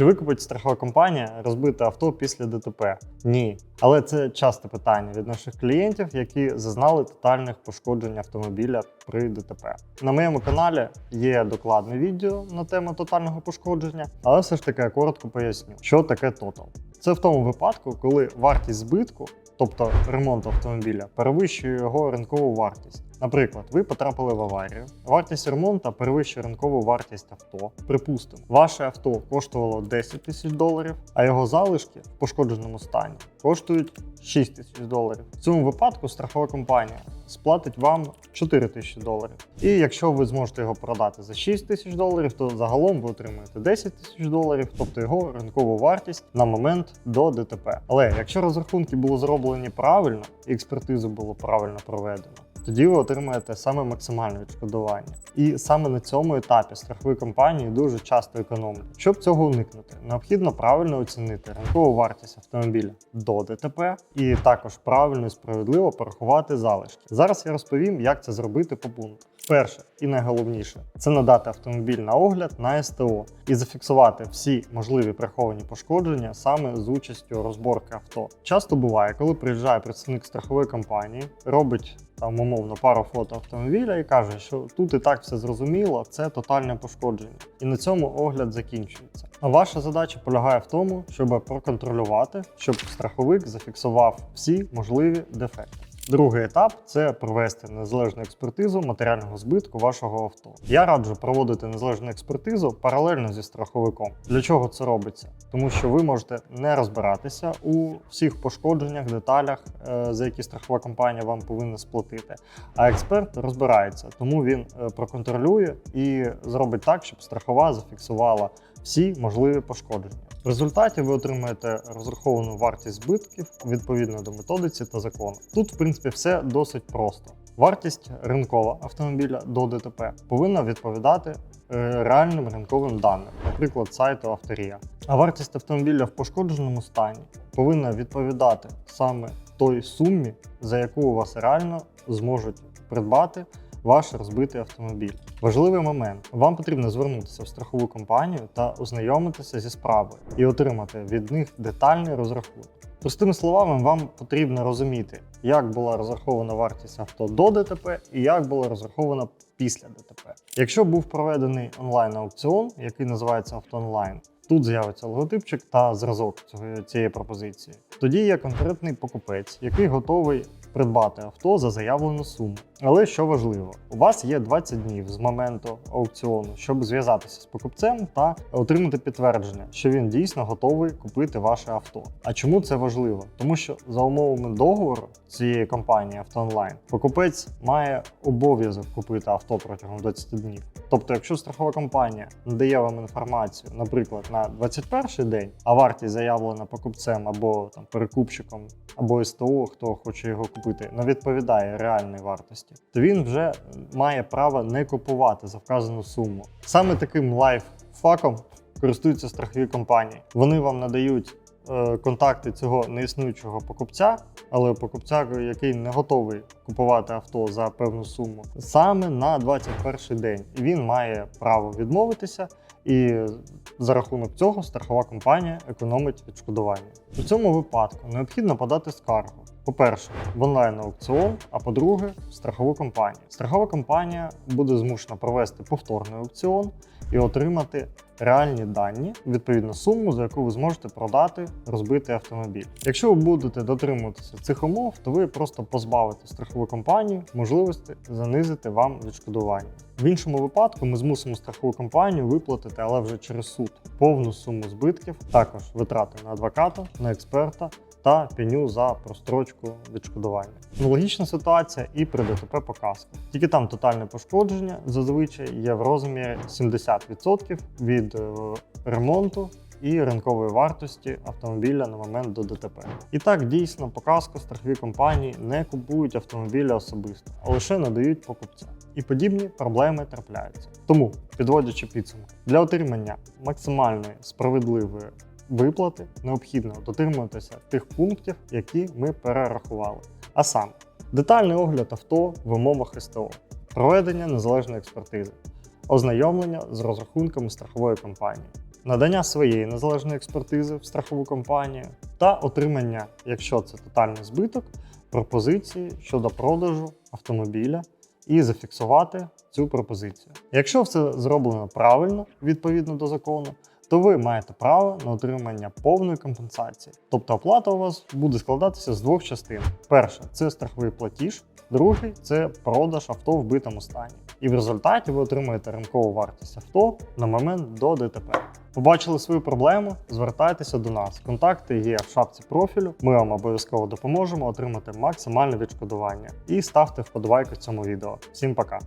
Чи викупить страхова компанія розбите авто після ДТП? Ні. Але це часте питання від наших клієнтів, які зазнали тотальних пошкоджень автомобіля при ДТП. На моєму каналі є докладне відео на тему тотального пошкодження, але все ж таки я коротко поясню, що таке тотал. Це в тому випадку, коли вартість збитку, тобто ремонт автомобіля, перевищує його ринкову вартість. Наприклад, ви потрапили в аварію, вартість ремонту перевищує ринкову вартість авто. Припустимо, ваше авто коштувало 10 тисяч доларів, а його залишки в пошкодженому стані коштують 6 тисяч доларів. В цьому випадку страхова компанія сплатить вам 4 тисячі доларів. І якщо ви зможете його продати за 6 тисяч доларів, то загалом ви отримаєте 10 тисяч доларів, тобто його ринкову вартість на момент до ДТП. Але якщо розрахунки були зроблені правильно і експертизу було правильно проведено, тоді ви отримаєте саме максимальне відшкодування. І саме на цьому етапі страхові компанії дуже часто економлять. Щоб цього уникнути, необхідно правильно оцінити ринкову вартість автомобіля до ДТП і також правильно і справедливо порахувати залишки. Зараз я розповім, як це зробити по пунктах. Перше і найголовніше це надати автомобіль на огляд на СТО і зафіксувати всі можливі приховані пошкодження саме з участю розборки авто. Часто буває, коли приїжджає представник страхової компанії, робить там умовно пару фото автомобіля і каже, що тут і так все зрозуміло, це тотальне пошкодження. І на цьому огляд закінчується. А ваша задача полягає в тому, щоб проконтролювати, щоб страховик зафіксував всі можливі дефекти. Другий етап це провести незалежну експертизу матеріального збитку вашого авто. Я раджу проводити незалежну експертизу паралельно зі страховиком. Для чого це робиться? Тому що ви можете не розбиратися у всіх пошкодженнях, деталях, е, за які страхова компанія вам повинна сплатити. А експерт розбирається, тому він е, проконтролює і зробить так, щоб страхова зафіксувала всі можливі пошкодження. В результаті ви отримаєте розраховану вартість збитків відповідно до методиці та закону. Тут, в принципі, все досить просто. Вартість ринкова автомобіля до ДТП повинна відповідати е, реальним ринковим даним, наприклад, сайту Авторія. А вартість автомобіля в пошкодженому стані повинна відповідати саме той сумі, за яку у вас реально зможуть придбати ваш розбитий автомобіль. Важливий момент: вам потрібно звернутися в страхову компанію та ознайомитися зі справою і отримати від них детальний розрахунок. Простими словами, вам потрібно розуміти, як була розрахована вартість авто до ДТП і як була розрахована після ДТП. Якщо був проведений онлайн-аукціон, який називається «Автоонлайн», Тут з'явиться логотипчик та зразок цього цієї пропозиції. Тоді є конкретний покупець, який готовий придбати авто за заявлену суму. Але що важливо, у вас є 20 днів з моменту аукціону, щоб зв'язатися з покупцем та отримати підтвердження, що він дійсно готовий купити ваше авто. А чому це важливо? Тому що за умовами договору цієї компанії «Автоонлайн» покупець має обов'язок купити авто протягом 20 днів. Тобто, якщо страхова компанія надає вам інформацію, наприклад, на 21 день, а вартість заявлена покупцем або там перекупщиком, або СТО, хто хоче його купити, не відповідає реальній вартості, то він вже має право не купувати за вказану суму. Саме таким лайфхаком користуються страхові компанії. Вони вам надають е, контакти цього неіснуючого покупця, але покупця, який не готовий купувати авто за певну суму, саме на 21 день. І він має право відмовитися. І за рахунок цього страхова компанія економить відшкодування. У цьому випадку необхідно подати скаргу. По-перше, в онлайн-аукціон, а по-друге, в страхову компанію. Страхова компанія буде змушена провести повторний аукціон і отримати реальні дані, відповідно суму, за яку ви зможете продати розбитий автомобіль. Якщо ви будете дотримуватися цих умов, то ви просто позбавите страхову компанію можливості занизити вам відшкодування. В іншому випадку ми змусимо страхову компанію виплатити, але вже через суд, повну суму збитків, також витрати на адвоката, на експерта та пеню за прострочку відшкодування. Аналогічна ситуація і при ДТП по каску. Тільки там тотальне пошкодження зазвичай є в розмірі 70% від е, ремонту. І ринкової вартості автомобіля на момент до ДТП. І так дійсно по каску страхові компанії не купують автомобіля особисто, а лише надають покупця. І подібні проблеми трапляються. Тому, підводячи підсумки, для отримання максимальної справедливої виплати необхідно дотримуватися тих пунктів, які ми перерахували. А саме, детальний огляд авто в умовах СТО, проведення незалежної експертизи, ознайомлення з розрахунками страхової компанії, надання своєї незалежної експертизи в страхову компанію та отримання, якщо це тотальний збиток, пропозиції щодо продажу автомобіля і зафіксувати цю пропозицію. Якщо все зроблено правильно відповідно до закону, то ви маєте право на отримання повної компенсації. Тобто оплата у вас буде складатися з двох частин: перше це страховий платіж, другий це продаж авто в битому стані. І в результаті ви отримаєте ринкову вартість авто на момент до ДТП. Побачили свою проблему? Звертайтеся до нас. Контакти є в шапці профілю. Ми вам обов'язково допоможемо отримати максимальне відшкодування. І ставте вподобайку цьому відео. Всім пока!